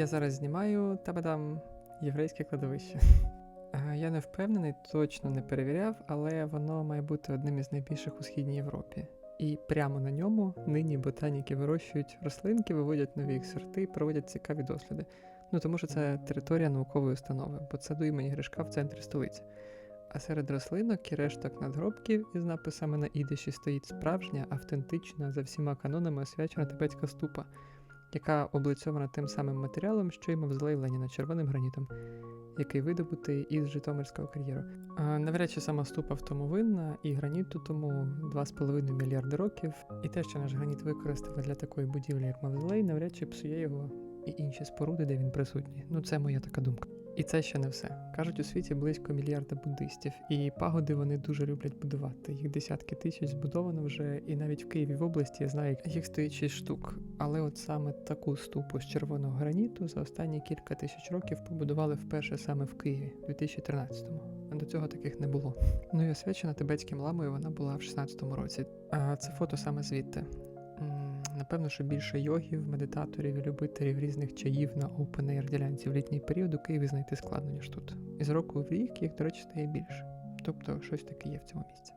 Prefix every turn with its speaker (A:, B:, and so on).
A: Я зараз знімаю табадам єврейське кладовище. Е, Я не впевнений, точно не перевіряв, але воно має бути одним із найбільших у східній Європі. І прямо на ньому нині ботаніки вирощують рослинки, виводять нові їх сорти, проводять цікаві досліди. Ну тому що це територія наукової установи, бо саду імені Гришка в центрі столиці. А серед рослинок і решток надгробків із написами на ідиші стоїть справжня, автентична, за всіма канонами освячена тибетська ступа, яка облицьована тим самим матеріалом, що й мавзолей Леніна червоним гранітом, який видобутий із Житомирського кар'єру. Навряд чи сама ступа в тому винна, і граніту тому 2,5 мільярди років. І те, що наш граніт використали для такої будівлі, як мавзолей, навряд чи псує його і інші споруди, де він присутній. Ну, це моя така думка. І це ще не все. Кажуть, у світі близько мільярда буддистів, і пагоди вони дуже люблять будувати. Їх десятки тисяч збудовано вже, і навіть в Києві в області я знаю, їх стоїть 6 штук. Але от саме таку ступу з червоного граніту за останні кілька тисяч років побудували вперше саме в Києві, у 2013-му. А до цього таких не було. Ну і освячена тибетським ламою вона була в 16-му році. А це фото саме звідти. Напевно, що більше йогів, медитаторів і любителів різних чаїв на air ділянці в літній період у Києві знайти складно, ніж тут. І з року в рік їх, до речі, стає більше. Тобто щось таке є в цьому місці.